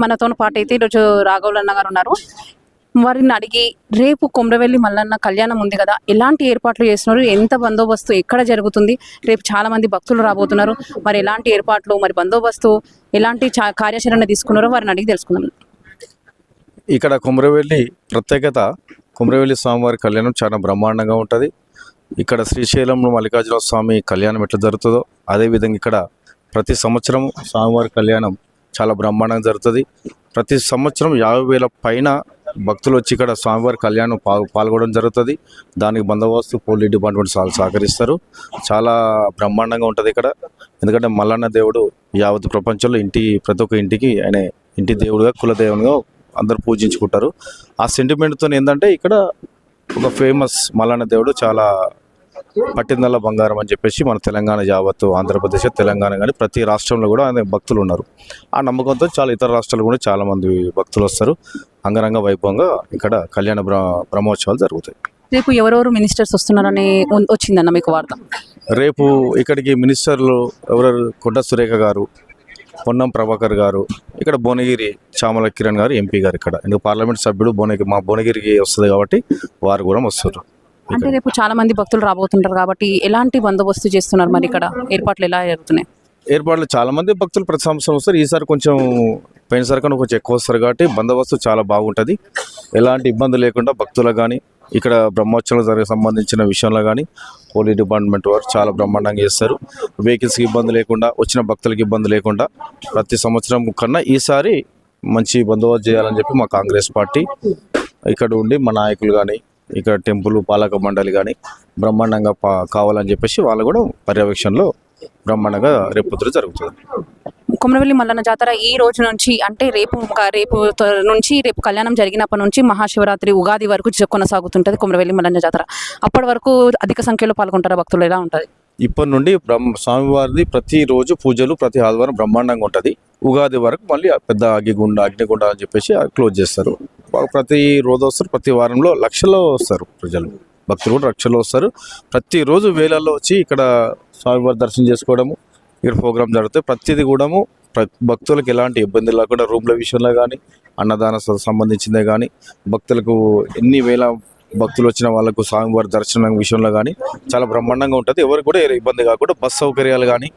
మనతో పాటు అయితే ఈరోజు రాఘవులన్న గారు ఉన్నారు. వారిని అడిగి రేపు కొమరవెల్లి మల్లన్న కళ్యాణం ఉంది కదా ఎలాంటి ఏర్పాట్లు చేస్తున్నారు? ఎంత బందోబస్తు ఎక్కడ జరుగుతుంది? రేపు చాలా మంది భక్తులు రాబోతున్నారు. మరి ఎలాంటి ఏర్పాట్లు మరి బందోబస్తు ఎలాంటి చా- కార్యాచరణ తీసుకున్నారో వారిని అడిగి తెలుసుకున్నాం ఇక్కడ కుమరవెల్లి ప్రత్యేకత కుమరవెల్లి స్వామివారి కళ్యాణం చాలా బ్రహ్మాండంగా ఉంటుంది. ఇక్కడ శ్రీశైలంలో మల్లికార్జున స్వామి కళ్యాణం ఎట్లా జరుగుతుందో అదేవిధంగా ఇక్కడ ప్రతి సంవత్సరం స్వామివారి కళ్యాణం చాలా బ్రహ్మాండంగా జరుగుతుంది. ప్రతి సంవత్సరం యాభై వేల పైన భక్తులు వచ్చి ఇక్కడ స్వామివారి కళ్యాణం పాల్ పాల్గొనడం జరుగుతుంది. దానికి బందోబస్తు పోలీస్ డిపార్ట్మెంట్ చాలా సహకరిస్తారు. చాలా బ్రహ్మాండంగా ఉంటుంది ఇక్కడ. ఎందుకంటే మల్లన్న దేవుడు యావత్ ప్రపంచంలో ఇంటి ప్రతి ఒక్క ఇంటికి ఆయన ఇంటి దేవుడుగా కులదేవునిగా అందరు పూజించుకుంటారు. ఆ సెంటిమెంట్తో ఏంటంటే ఇక్కడ ఒక ఫేమస్ మల్లన్న దేవుడు చాలా పట్టిందల్ల బంగారం అని చెప్పేసి మన తెలంగాణ యావత్తు ఆంధ్రప్రదేశ్ తెలంగాణ కానీ ప్రతి రాష్ట్రంలో కూడా ఆయన భక్తులు ఉన్నారు. ఆ నమ్మకంతో చాలా ఇతర రాష్ట్రాలు కూడా చాలా మంది భక్తులు వస్తారు. అంగరంగ వైభవంగా ఇక్కడ కళ్యాణ బ్ర బ్రహ్మోత్సవాలు జరుగుతాయి. రేపు ఎవరెవరు మినిస్టర్స్ వస్తున్నారని వచ్చిందన్న మీకు వార్త? రేపు ఇక్కడికి మినిస్టర్లు ఎవరెవరు? కొండ సురేఖ గారు పొన్నం ప్రభాకర్ గారు ఇక్కడ భువనగిరి చామల కిరణ్ గారు ఎంపీ గారు ఇక్కడ. పార్లమెంట్ సభ్యుడు భువనగిరి మా భువనగిరికి వస్తుంది కాబట్టి వారు కూడా వస్తారు. అంటే రేపు చాలా మంది భక్తులు రాబోతుంటారు కాబట్టి ఎలాంటి బందోబస్తు చేస్తున్నారు మరి ఇక్కడ? ఏర్పాట్లు ఎలా జరుగుతున్నాయి? ఏర్పాట్లు చాలా మంది భక్తులు ప్రతి సంవత్సరం వస్తారు. ఈసారి కొంచెం పోయినసారి కన్నా కొంచెం ఎక్కువ వస్తారు కాబట్టి బందోబస్తు చాలా బాగుంటుంది. ఎలాంటి ఇబ్బంది లేకుండా భక్తులకు కానీ ఇక్కడ బ్రహ్మోత్సవం జరిగే సంబంధించిన విషయంలో కానీ పోలీస్ డిపార్ట్మెంట్ వారు చాలా బ్రహ్మాండంగా చేస్తారు. వెహికల్స్కి ఇబ్బంది లేకుండా వచ్చిన భక్తులకి ఇబ్బంది లేకుండా ప్రతి సంవత్సరం కన్నా ఈసారి మంచి బందోబస్తు చేయాలని చెప్పి మా కాంగ్రెస్ పార్టీ ఇక్కడ ఉండి మా నాయకులు కానీ ఇక్కడ టెంపుల్ పాలక మండలి కానీ బ్రహ్మాండంగా కావాలని చెప్పేసి వాళ్ళు కూడా పర్యవేక్షణలో బ్రహ్మాండంగా రేపు జరుగుతుంది. కొమరవెల్లి మల్లన్న జాతర ఈ రోజు నుంచి అంటే రేపు రేపు నుంచి రేపు కళ్యాణం జరిగినప్పటి నుంచి మహాశివరాత్రి ఉగాది వరకు కొనసాగుతుంటది కొమరవెల్లి మల్లన్న జాతర. అప్పటి వరకు అధిక సంఖ్యలో పాల్గొంటారా భక్తులు? ఎలా ఉంటుంది? ఇప్పటి నుండి బ్రహ్మ స్వామివారిది ప్రతిరోజు పూజలు ప్రతి ఆదివారం బ్రహ్మాండంగా ఉంటుంది. ఉగాది వరకు మళ్ళీ పెద్ద అగ్గిగుండ అగ్నిగుండ అని చెప్పేసి క్లోజ్ చేస్తారు. వాళ్ళు ప్రతి రోజు వస్తారు ప్రతి వారంలో లక్షల్లో వస్తారు ప్రజలు. భక్తులు కూడా లక్షల్లో వస్తారు. ప్రతిరోజు వేలల్లో వచ్చి ఇక్కడ స్వామివారి దర్శనం చేసుకోవడము ఇక్కడ ప్రోగ్రామ్ జరుగుతాయి. ప్రతిదీ కూడాము భక్తులకు ఎలాంటి ఇబ్బంది లేకుండా రూమ్ల విషయంలో కానీ అన్నదాన సంబంధించిందే కానీ భక్తులకు ఎన్ని వేల భక్తులు వచ్చిన వాళ్ళకు స్వామివారి దర్శనం విషయంలో కానీ చాలా బ్రహ్మాండంగా ఉంటుంది. ఎవరికి కూడా ఇబ్బంది కాకుండా బస్ సౌకర్యాలు కానీ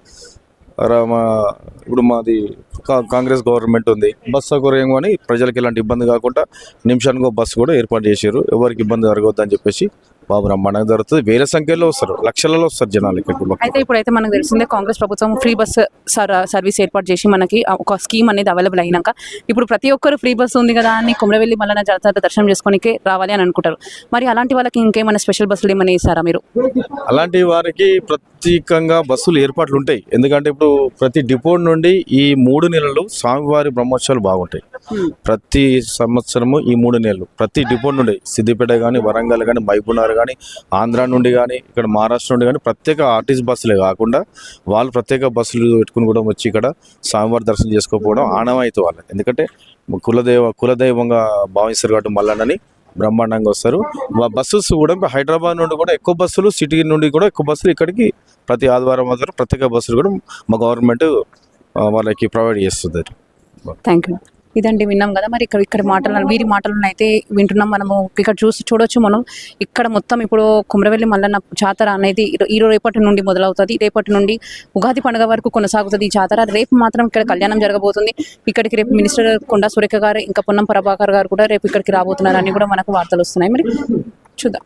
ఇప్పుడు మాది కా- కాంగ్రెస్ గవర్నమెంట్ ఉంది. బస్ సౌకర్యం కానీ ప్రజలకు ఎలాంటి ఇబ్బంది కాకుండా నిమిషానికి ఒక బస్సు కూడా ఏర్పాటు చేశారు ఎవరికి ఇబ్బంది జరగవద్దని చెప్పేసి బాగా బ్రహ్మాండంగా జరుగుతుంది. వేల సంఖ్యలో వస్తారు. లక్షలలో వస్తారు జనాలు భక్తులు. అయితే ఇప్పుడైతే మనకు తెలిసిందే కాంగ్రెస్ ప్రభుత్వం ఫ్రీ బస్ సర్ సర్వీస్ ఏర్పాటు చేసి మనకి ఒక స్కీమ్ అనేది అవైలబుల్ అయినాక ఇప్పుడు ప్రతి ఒక్కరు ఫ్రీ బస్ ఉంది కదా అని కొమరవెల్లి మల్లన్న జాతర దర్శనం చేసుకోనికే రావాలి అని అనుకుంటారు. మరి అలాంటి వాళ్ళకి ఇంకేమైనా స్పెషల్ బస్సులు ఏమైనా ఇస్తారా మీరు? అలాంటి వారికి ప్రత్యేకంగా బస్సులు ఏర్పాట్లు ఉంటాయి. ఎందుకంటే ఇప్పుడు ప్రతి డిపో నుండి ఈ మూడు నెలలు స్వామివారి బ్రహ్మోత్సవాలు బాగుంటాయి. ప్రతి సంవత్సరము ఈ మూడు నెలలు ప్రతి డిపో నుండి సిద్దిపేట కానీ వరంగల్ కానీ మైపునార్ కానీ ఆంధ్ర నుండి కానీ ఇక్కడ మహారాష్ట్ర నుండి కానీ ప్రత్యేక ఆర్టీసీ బస్సులే కాకుండా వాళ్ళు ప్రత్యేక బస్సులు పెట్టుకుని కూడా వచ్చి ఇక్కడ స్వామివారి దర్శనం చేసుకోకపోవడం ఆనవాయితీ వాళ్ళు ఎందుకంటే కులదేవ కులదైవంగా భావిస్తారు కాబట్టి మల్లన్నని బ్రహ్మాండంగా వస్తారు. బస్సెస్ కూడా హైదరాబాద్ నుండి కూడా ఎక్కువ బస్సులు సిటీ నుండి కూడా ఎక్కువ బస్సులు ఇక్కడికి ప్రతి ఆదివారం మాత్రం ప్రత్యేక బస్సులు కూడా మా గవర్నమెంట్ వాళ్ళకి ప్రొవైడ్ చేస్తుంది. థ్యాంక్ యూ ఇదండి విన్నాం కదా మరి ఇక్కడ ఇక్కడ మాటలు వీరి మాటలను అయితే వింటున్నాం మనము. ఇక్కడ చూసి చూడొచ్చు మనం. ఇక్కడ మొత్తం ఇప్పుడు కుమరవెల్లి మల్లన్న జాతర అనేది ఈరోజు రేపటి నుండి మొదలవుతుంది. రేపటి నుండి ఉగాది పండుగ వరకు కొనసాగుతుంది ఈ జాతర. రేపు మాత్రం ఇక్కడ కళ్యాణం జరగబోతుంది. ఇక్కడికి రేపు మినిస్టర్ కొండా సురేఖ గారు ఇంకా పొన్నం ప్రభాకర్ గారు కూడా రేపు ఇక్కడికి రాబోతున్నారని కూడా మనకు వార్తలు వస్తున్నాయి. మరి చూద్దాం.